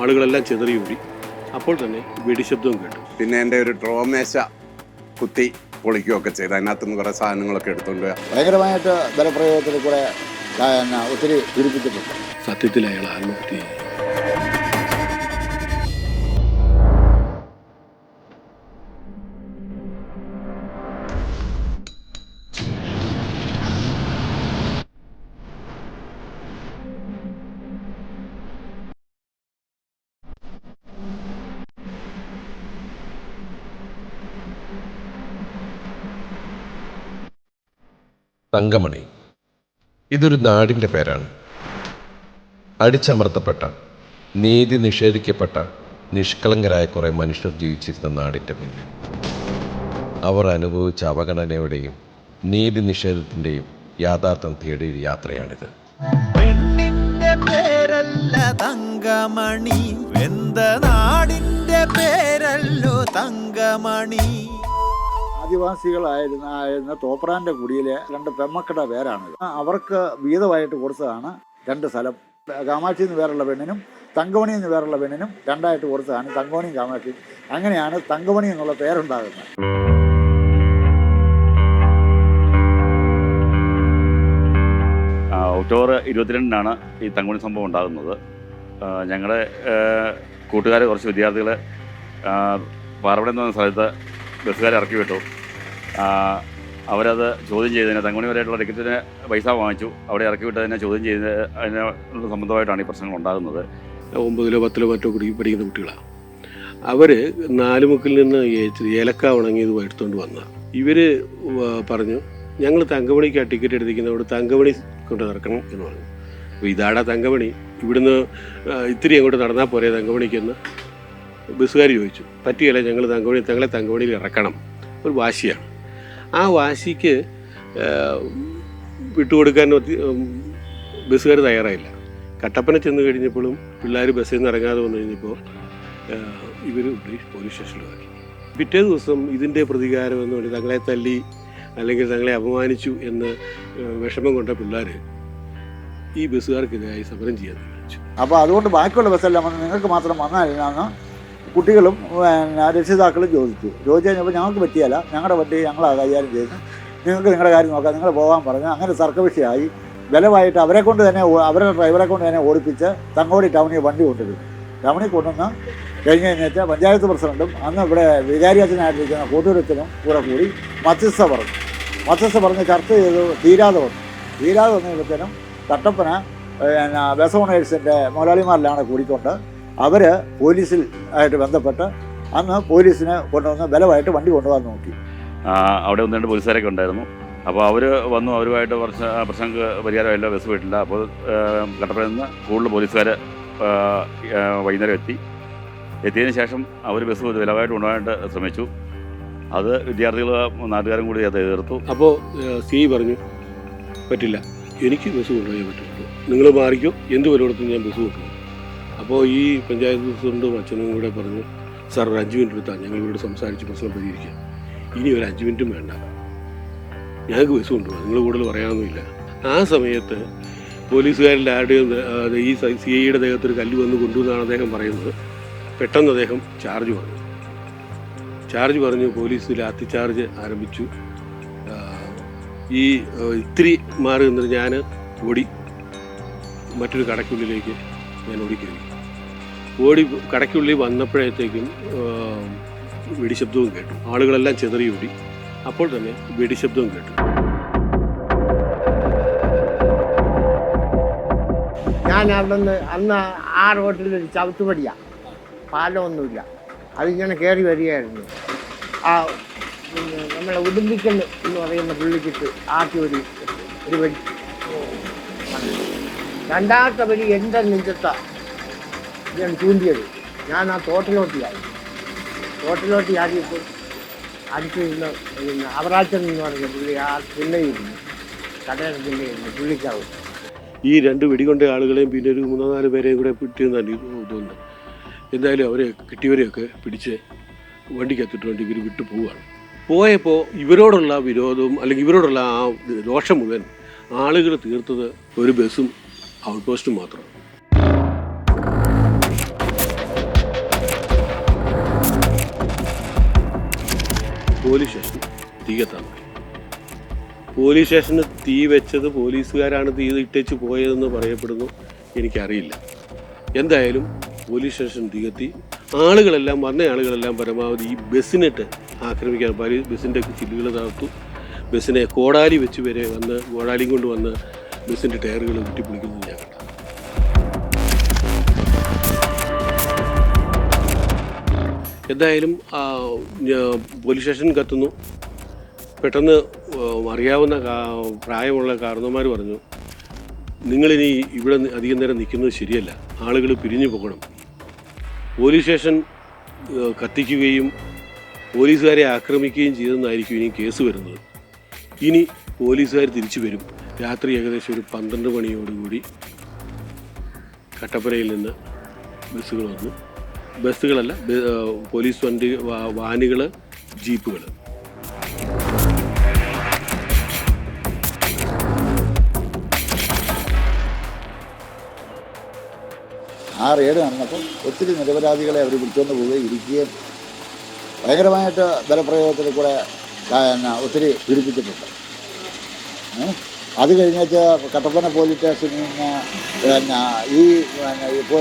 ആളുകളെല്ലാം ചെതറിയൂടി അപ്പോൾ തന്നെ വെടിശബ്ദവും കേട്ടു. പിന്നെ എന്റെ ഒരു ഡ്രോമേശ കുത്തി പൊളിക്കുകയൊക്കെ ചെയ്തു. അതിനകത്തുനിന്ന് കുറേ സാധനങ്ങളൊക്കെ എടുത്തുകൊണ്ട് ഭയങ്കരമായിട്ട് ബലപ്രയോഗത്തിൽ കൂടെ ഒത്തിരി പീഡിപ്പിച്ചിട്ടുണ്ട് സത്യത്തിൽ അയാൾ ആത്മഹത്യ ചെയ്തു. തങ്കമണി. ഇതൊരു നാടിന്റെ പേരാണ്. അടിച്ചമർത്തപ്പെട്ട നീതി നിഷേധിക്കപ്പെട്ട നിഷ്കളങ്കരായ കുറേ മനുഷ്യർ ജീവിച്ചിരുന്ന നാടിന്റെ പിന്നിൽ അവർ അനുഭവിച്ച അവഗണനയുടെയും നീതി നിഷേധത്തിന്റെയും യാഥാർത്ഥ്യം തേടിയ യാത്രയാണിത്. പെണ്ണിന്റെ പേരല്ല തങ്കമണി. വെന്ത നാടിന്റെ പേരല്ലോ തങ്കമണി. ആദിവാസികളായിരുന്ന തോപ്രാന്റെ കുടിയിലെ രണ്ട് പെമ്മക്കട പേരാണ് അവർക്ക് വീതമായിട്ട് കൊടുത്തതാണ് രണ്ട് സ്ഥലം. കാമാക്ഷി എന്ന് പേരുള്ള പെണ്ണിനും തങ്കമണി എന്ന് പേരുള്ള പെണ്ണിനും രണ്ടായിട്ട് കൊടുത്തതാണ് തങ്കമണിയും കാമാക്ഷി അങ്ങനെയാണ് തങ്കമണി എന്നുള്ള പേരുണ്ടാകുന്നത്. ഒക്ടോബർ ഇരുപത്തിരണ്ടിനാണ് ഈ തങ്കമണി സംഭവം ഉണ്ടാകുന്നത്. ഞങ്ങളുടെ കൂട്ടുകാർ കുറച്ച് വിദ്യാർത്ഥികളെ പാറവിടെ എന്ന് സ്ഥലത്ത് ബസ്സുകാരെ ഇറക്കി വിട്ടു അവരത് ചോദ്യം ചെയ്തതിന് തങ്കുണി വരെയായിട്ടുള്ള ടിക്കറ്റിന് പൈസ വാങ്ങിച്ചു. അവിടെ ഇറക്കി വിട്ടതിനെ ചോദ്യം ചെയ്ത് അതിനെ സംബന്ധമായിട്ടാണ് ഈ പ്രശ്നങ്ങൾ ഉണ്ടാകുന്നത്. ഒമ്പതിലോ പത്തിലോ പത്തോ കുടി പഠിക്കുന്ന കുട്ടികളാണ് അവർ നാലുമുക്കിൽ നിന്ന് ഏലക്ക ഉണങ്ങിയത് എടുത്തുകൊണ്ട് വന്ന. ഇവർ പറഞ്ഞു ഞങ്ങൾ തങ്കമണിക്ക് ടിക്കറ്റ് എടുത്തിരിക്കുന്നതോട് തങ്കമണി കൊണ്ട് നടക്കണം എന്ന് പറഞ്ഞു. അപ്പോൾ ഇതാടാ തങ്കമണി. ഇവിടുന്ന് ഇത്തിരി അങ്ങോട്ട് നടന്നാൽ പോരെ തങ്കമണിക്കെന്ന് ബസ്സുകാർ ചോദിച്ചു. പറ്റിയല്ല ഞങ്ങൾ തങ്കമണി തങ്ങളെ തങ്കമണിയിൽ ഇറക്കണം. ഒരു വാശിയാണ്. ആ വാശിക്ക് വിട്ടുകൊടുക്കാൻ ബസ്സുകാർ തയ്യാറായില്ല. കട്ടപ്പന ചെന്ന് കഴിഞ്ഞപ്പോഴും പിള്ളേർ ബസ്സിൽ നിന്ന് ഇറങ്ങാതെ വന്നു കഴിഞ്ഞപ്പോൾ ഇവർ പോലീസ് സ്റ്റേഷനിലാക്കി പിറ്റേ ദിവസം ഇതിന്റെ പ്രതികാരം എന്ന് പറഞ്ഞ് തങ്ങളെ തല്ലി അല്ലെങ്കിൽ തങ്ങളെ അപമാനിച്ചു എന്ന് വിഷമം കൊണ്ട പിള്ളേർ ഈ ബസ്സുകാർക്കെതിരായി സമരം ചെയ്യാൻ തീരുമാനിച്ചു. അപ്പോൾ അതുകൊണ്ട് ബാക്കിയുള്ള ബസ്സെല്ലാം വന്ന് നിങ്ങൾക്ക് മാത്രം വന്നാലില്ലാന്ന് കുട്ടികളും രക്ഷിതാക്കളും ചോദിച്ചു. ചോദിച്ചു കഴിഞ്ഞപ്പോൾ ഞങ്ങൾക്ക് പറ്റിയല്ല. ഞങ്ങളുടെ വണ്ടി ഞങ്ങളാ കൈകാര്യം ചെയ്തു നിങ്ങൾക്ക് നിങ്ങളുടെ കാര്യം നോക്കാം നിങ്ങൾ പോകാൻ പറഞ്ഞു അങ്ങനെ സർക്കവിഷയായി ബലമായിട്ട് അവരെ കൊണ്ട് തന്നെ അവരുടെ ഡ്രൈവറെ കൊണ്ട് തന്നെ ഓടിപ്പിച്ച് തങ്ങോടി ടൗണിൽ വണ്ടി കൊണ്ടുവരും. ടൗണിൽ കൊണ്ടുവന്ന് കഴിഞ്ഞ് കഴിഞ്ഞാൽ പഞ്ചായത്ത് പ്രസിഡന്റും അന്ന് ഇവിടെ വികാരി അച്ഛനായിട്ടിരിക്കുന്ന കൂട്ടൂരത്തിനും കൂടെ കൂടി മധ്യസ്ഥ പറഞ്ഞു. മധ്യസ്ഥ പറഞ്ഞ് ചർച്ച ചെയ്ത് തീരാതെ വന്നു. തീരാതെ വന്നു കഴിയുമ്പോഴത്തേനും കട്ടപ്പന പിന്നെ മുതലാളിമാരിലാണ് കൂടിക്കൊണ്ട് അവർ പോലീസിൽ ആയിട്ട് ബന്ധപ്പെട്ട് അന്ന് പോലീസിനെ കൊണ്ടുവന്ന് ബലമായിട്ട് വണ്ടി കൊണ്ടുവന്ന് നോക്കി. ആ, അവിടെ ഒന്ന് രണ്ട് പോലീസുകാരൊക്കെ ഉണ്ടായിരുന്നു. അപ്പോൾ അവർ വന്നു അവരുമായിട്ട് കുറച്ച് ആ പ്രശ്നങ്ങൾക്ക് പരിഹാരമായില്ല ബസ് പോയിട്ടില്ല അപ്പോൾ കട്ടപ്പനയിൽ നിന്ന് കൂടുതൽ പോലീസുകാർ വൈകുന്നേരം എത്തി. എത്തിയതിന് ശേഷം അവർ ബസ് ബലമായിട്ട് കൊണ്ടുപോകാനായിട്ട് ശ്രമിച്ചു. അത് വിദ്യാർത്ഥികൾ നാട്ടുകാരും കൂടി അത് എതിർത്തു. അപ്പോൾ സി പറഞ്ഞു പറ്റില്ല. എനിക്ക് ബസ് കൊണ്ടുപോകാൻ പറ്റുള്ളൂ നിങ്ങൾ മാറിക്കോ. എന്ത് വില ഞാൻ ബസ് കൊണ്ടുപോകും. അപ്പോൾ ഈ പഞ്ചായത്ത് പ്രസിഡന്റും അച്ഛനും കൂടെ പറഞ്ഞു സാർ ഒരു അഞ്ച് മിനിറ്റ് എടുത്താൽ ഞങ്ങൾ ഇവിടെ സംസാരിച്ച് പ്രശ്നം പരിഹരിക്കാം. ഇനി ഒരു അഞ്ച് മിനിറ്റും വേണ്ട. ഞങ്ങൾക്ക് ബസ് കൊണ്ടുപോകാം. നിങ്ങൾ കൂടുതൽ പറയാനൊന്നുമില്ല. ആ സമയത്ത് പോലീസുകാരിൽ ആരുടെയും ഈ സി ഐയുടെ ദേഹത്തൊരു കല്ല് വന്ന് കൊണ്ടുവന്നാണ് അദ്ദേഹം പറയുന്നത്. പെട്ടെന്ന് അദ്ദേഹം ചാർജ് പറഞ്ഞു. ചാർജ് പറഞ്ഞു പോലീസ് ലാത്തി ചാർജ് ആരംഭിച്ചു. ഈ ഇത്തിരി മാറി നിന്നിട്ട് ഞാൻ ഓടി മറ്റൊരു കടക്കുള്ളിലേക്ക് ഞാൻ ഓടിക്കയറി. ഓടി കടയ്ക്കുള്ളിൽ വന്നപ്പോഴത്തേക്കും വെടിശബ്ദവും കേട്ടു. ആളുകളെല്ലാം ചെതറി ഓടി അപ്പോൾ തന്നെ വെടിശബ്ദവും കേട്ടു. ഞാൻ അവിടെ നിന്ന് അന്ന് ആ റോട്ടിൽ ഒരു ചവിട്ടുപടിയാണ് പാലമൊന്നുമില്ല. അതിങ്ങനെ കയറി വരികയായിരുന്നു. ആ നമ്മളെ ഉടുമ്പിക്കൽ എന്ന് പറയുന്ന പുള്ളിക്കിട്ട് ആദ്യം ഒരു ഒരു വരി രണ്ടാമത്തെ വരി എന്റെ നെഞ്ചത്ത. ഞാൻ ചൂണ്ടിയത്. ഞാൻ ആ തോട്ടിലോട്ടിയായി. തോട്ടിലോട്ട് ചാടിയപ്പോൾ അടുത്ത് നിന്ന് അവറാച്ചൻ എന്ന് പറഞ്ഞ പുള്ളി ആ തിണ്ണയിരുന്നു കടയുടെ തിണ്ണയിരുന്നു പുള്ളിക്കാവും. ഈ രണ്ട് വെടികൊണ്ട ആളുകളെയും പിന്നെ ഒരു മൂന്നോ നാല് പേരെയും കൂടെ പിടിച്ചെന്നാണ് തോന്നുന്നത് എന്തായാലും അവരെ കിട്ടിയവരെയൊക്കെ പിടിച്ച് വണ്ടിക്കകത്തിട്ട് വേണ്ടി ഇവർ വിട്ടു പോവുകയാണ്. പോയപ്പോൾ ഇവരോടുള്ള വിരോധവും അല്ലെങ്കിൽ ഇവരോടുള്ള ആ ദോഷം മുഴുവൻ ആളുകൾ തീർത്തത് ഒരു ബസ്സും ഔട്ട് പോസ്റ്റും മാത്രമാണ്. തുടങ്ങി പോലീസ് സ്റ്റേഷന് തീ വെച്ചത് പോലീസുകാരാണ് തീ ഇട്ടേച്ച് പോയതെന്ന് പറയപ്പെടുന്നു. എനിക്കറിയില്ല. എന്തായാലും പോലീസ് സ്റ്റേഷൻ തീ കത്തി ആളുകളെല്ലാം വന്ന ആളുകളെല്ലാം പരമാവധി ഈ ബസ്സിനിട്ട് ആക്രമിക്കാൻ പാരി ബസ്സിന്റെ ചില്ലുകൾ തകർത്തു. ബസ്സിനെ കോടാലി വെച്ച് വരെ വന്ന് കോടാലിയും കൊണ്ട് വന്ന് ബസ്സിന്റെ ടയറുകൾ കുട്ടിപ്പൊളിക്കുന്നത് ഞാൻ കണ്ടു. എന്തായാലും പോലീസ് സ്റ്റേഷൻ കത്തുന്നു. പെട്ടെന്ന് അറിയാവുന്ന പ്രായമുള്ള കാരണവന്മാർ പറഞ്ഞു നിങ്ങളിനി ഇവിടെ അധികം നേരം നിൽക്കുന്നത് ശരിയല്ല. ആളുകൾ പിരിഞ്ഞു പോകണം. പോലീസ് സ്റ്റേഷൻ കത്തിക്കുകയും പോലീസുകാരെ ആക്രമിക്കുകയും ചെയ്തെന്നായിരിക്കും ഇനി കേസ് വരുന്നത്. ഇനി പോലീസുകാർ തിരിച്ചു വരും. രാത്രി ഏകദേശം ഒരു പന്ത്രണ്ട് മണിയോടുകൂടി കട്ടപ്പനയിൽ നിന്ന് ബസ്സുകൾ വന്നു. ബസ്സുകളല്ല പോലീസ് വണ്ടി വാനുകൾ ജീപ്പുകൾ ആ റെയ്ഡ് നടന്നപ്പോൾ ഒത്തിരി നിരപരാധികളെ അവർ വിളിച്ചുകൊണ്ട് പോവുകയും ഇരിക്കുകയും ഭയങ്കരമായിട്ട് ബലപ്രയോഗത്തിൽ കൂടെ എന്നാ, ഒത്തിരി പീഡിപ്പിച്ചിട്ടുണ്ട്? അത് കഴിഞ്ഞിട്ട് കട്ടപ്പന പോലീസ് സ്റ്റേഷനിൽ നിന്ന് പിന്നെ ഈ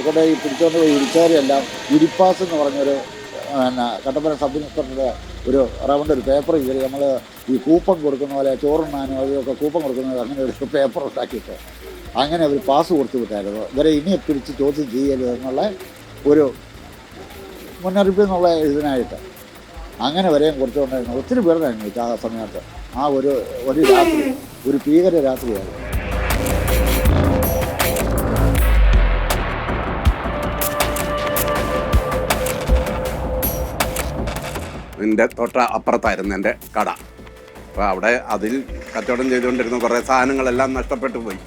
കൊണ്ട് ഈ പിടിച്ചുകൊണ്ട് പോയി ഇരിച്ചവരെല്ലാം ഇരിപ്പാസ് എന്ന് പറഞ്ഞൊരു പിന്നെ കട്ടപ്പന സബ് ഇൻസ്പെക്ടറുടെ ഒരു റൗണ്ട് ഒരു പേപ്പർ കയറി നമ്മൾ ഈ കൂപ്പൺ കൊടുക്കുന്ന പോലെ ചോറുണ്ണാനും അതിലൊക്കെ കൂപ്പൺ കൊടുക്കുന്നത് അങ്ങനെ ഒരു പേപ്പർ ഉണ്ടാക്കിയിട്ട് അങ്ങനെ അവർ പാസ് കൊടുത്തു വിട്ടായിരുന്നു. ഇവരെ ഇനി പിടിച്ച് ചോദ്യം ചെയ്യരുത് എന്നുള്ള ഒരു മുന്നറിയിപ്പ് എന്നുള്ള ഇതിനായിട്ട് അങ്ങനെ വരെയും കൊടുത്തുകൊണ്ടായിരുന്നു. ഒത്തിരി പേരുണ്ടായിരുന്നു ആ സമയത്ത്. ആ ഒരു ഒരു രാത്രി ഒരു ഭീകര രാത്രിയായിരുന്നു. എന്റെ തൊട്ട അപ്പുറത്തായിരുന്നു എന്റെ കട. അപ്പോൾ അവിടെ അതിൽ കച്ചവടം ചെയ്തുകൊണ്ടിരുന്ന കുറേ സാധനങ്ങളെല്ലാം നഷ്ടപ്പെട്ടു പോയി.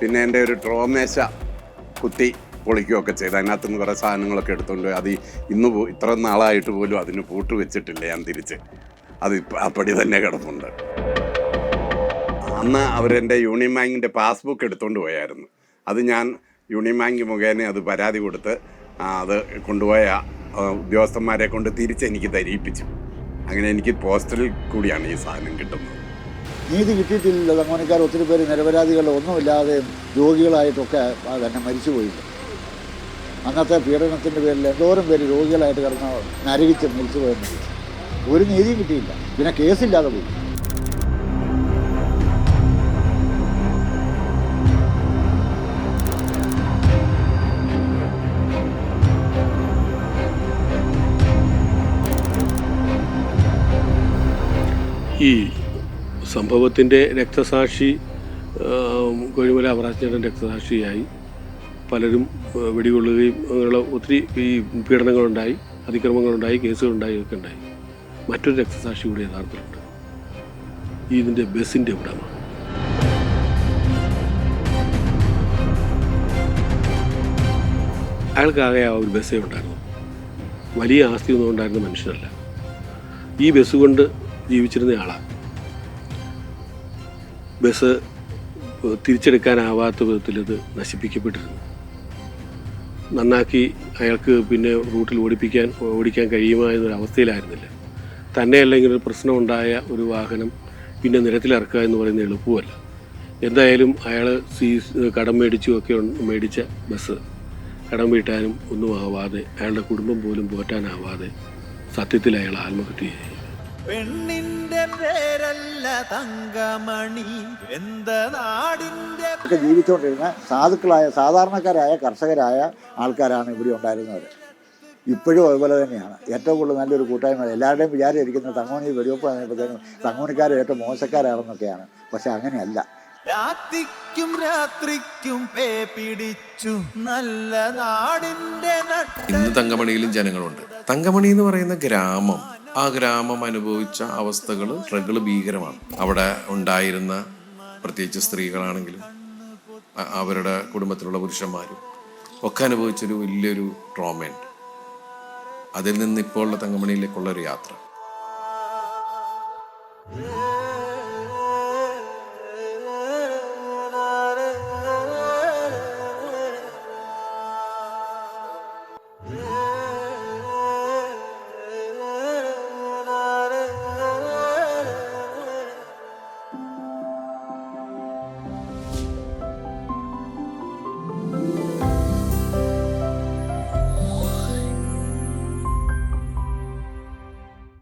പിന്നെ എന്റെ ഒരു ട്രോമേശ കുത്തി പൊളിക്കുകയൊക്കെ ചെയ്ത്. അതിനകത്ത് നിന്ന് കുറേ സാധനങ്ങളൊക്കെ എടുത്തുകൊണ്ട് അത് ഇന്ന് ഇത്ര നാളായിട്ട് പോലും അതിന് പൂട്ട് വെച്ചിട്ടില്ല ഞാൻ തിരിച്ച്. അത് അപ്പടി തന്നെ കിടപ്പുണ്ട്. അന്ന് അവരെന്റെ യൂണിയൻ ബാങ്കിന്റെ പാസ്ബുക്ക് എടുത്തുകൊണ്ട് പോയായിരുന്നു. അത് ഞാൻ യൂണിയൻ ബാങ്ക് മുഖേന അത് പരാതി കൊടുത്ത് അത് കൊണ്ടുപോയ ഉദ്യോഗസ്ഥന്മാരെ കൊണ്ട് തിരിച്ച് എനിക്ക് ധരിപ്പിച്ചു. അങ്ങനെ എനിക്ക് പോസ്റ്റലിൽ കൂടിയാണ് ഈ സാധനം കിട്ടുന്നത്. നീതി കിട്ടിയിട്ടില്ല തങ്ങോണിക്കാർ ഒത്തിരി പേര് നിരപരാധികൾ ഒന്നുമില്ലാതെ രോഗികളായിട്ടൊക്കെ തന്നെ മരിച്ചു പോയില്ല അന്നത്തെ പീഡനത്തിന്റെ പേരിൽ എന്തോരം പേര് രോഗികളായിട്ട് കിടന്ന് നരകിച്ച് മരിച്ചു പോയെന്ന് ഒരു നീതിയും കിട്ടിയില്ല. പിന്നെ കേസില്ലാതെ പോയി. ഈ സംഭവത്തിന്റെ രക്തസാക്ഷി കോഴിമല അവറാച്ചേട്ടൻ രക്തസാക്ഷിയായി പലരും വെടികൊള്ളുകയും അങ്ങനെയുള്ള ഒത്തിരി ഈ പീഡനങ്ങളുണ്ടായി അതിക്രമങ്ങളുണ്ടായി കേസുകളുണ്ടായി ഒക്കെ ഉണ്ടായി. മറ്റൊരു രക്തസാക്ഷി കൂടി യഥാർത്ഥത്തിലുണ്ട്. ഈ ഇതിന്റെ ബസ്സിന്റെ ഉടമ. അയാൾക്കാകെ ആ ഒരു ബസ്സേ ഉണ്ടായിരുന്നു. വലിയ ആസ്തി ഒന്നും ഉണ്ടായിരുന്ന മനുഷ്യനല്ല. ഈ ബസ് കൊണ്ട് ജീവിച്ചിരുന്ന ആളാണ് ബസ് തിരിച്ചെടുക്കാനാവാത്ത വിധത്തിൽ ഇത് നശിപ്പിക്കപ്പെട്ടിരുന്നു. നന്നാക്കി അയാൾക്ക് പിന്നെ റൂട്ടിൽ ഓടിപ്പിക്കാൻ ഓടിക്കാൻ അവസ്ഥയിലായിരുന്നില്ല. തന്നെയല്ല ഇങ്ങനെ ഒരു പ്രശ്നമുണ്ടായ ഒരു വാഹനം പിന്നെ നിരത്തിലിറക്കുക എന്ന് പറയുന്നത് എളുപ്പമല്ല. എന്തായാലും അയാൾ സീ കടം മേടിച്ചു ഒക്കെ മേടിച്ച ബസ് കടം വീട്ടാനും ഒന്നും ആവാതെ അയാളുടെ കുടുംബം പോലും പോറ്റാനാവാതെ സത്യത്തിൽ അയാൾ ആത്മഹത്യ ചെയ്തു. പെണ്ണിന്റെ പേരല്ല തങ്കമണി. എന്ത നാടിന്റെ ഒക്കെ ജീവിച്ചുകൊണ്ടിരുന്ന സാധുക്കളായ സാധാരണക്കാരായ കർഷകരായ ആൾക്കാരാണ് ഇവിടെ ഉണ്ടായിരുന്നത് ഇപ്പോഴും അതുപോലെ തന്നെയാണ്. ഏറ്റവും കൂടുതൽ നല്ലൊരു കൂട്ടായ്മ എല്ലാവരുടെയും വിചാരിച്ചിരിക്കുന്ന തങ്ങോണി വെടിവെപ്പ് കഴിഞ്ഞപ്പോഴത്തേനും തങ്ങോണിക്കാർ ഏറ്റവും മോശക്കാരാണെന്നൊക്കെയാണ്. പക്ഷെ അങ്ങനെയല്ല. രാത്രിക്കും രാത്രിക്കും പേ പിടിച്ചു. നല്ല നാടിന്റെ നട്ട ഇന്ന് തങ്കമണിയിലും ജനങ്ങളുണ്ട്. തങ്കമണി എന്ന് പറയുന്ന ഗ്രാമം ആ ഗ്രാമം അനുഭവിച്ച അവസ്ഥകൾ ട്രഗിൾ ഭീകരമാണ്. അവിടെ ഉണ്ടായിരുന്ന പ്രത്യേകിച്ച് സ്ത്രീകളാണെങ്കിലും അവരുടെ കുടുംബത്തിലുള്ള പുരുഷന്മാരും ഒക്കെ അനുഭവിച്ചൊരു വലിയൊരു ട്രോമയുണ്ട്. അതിൽ നിന്ന് ഇപ്പോൾ ഉള്ള തങ്കമണിയിലേക്കുള്ള ഒരു യാത്ര.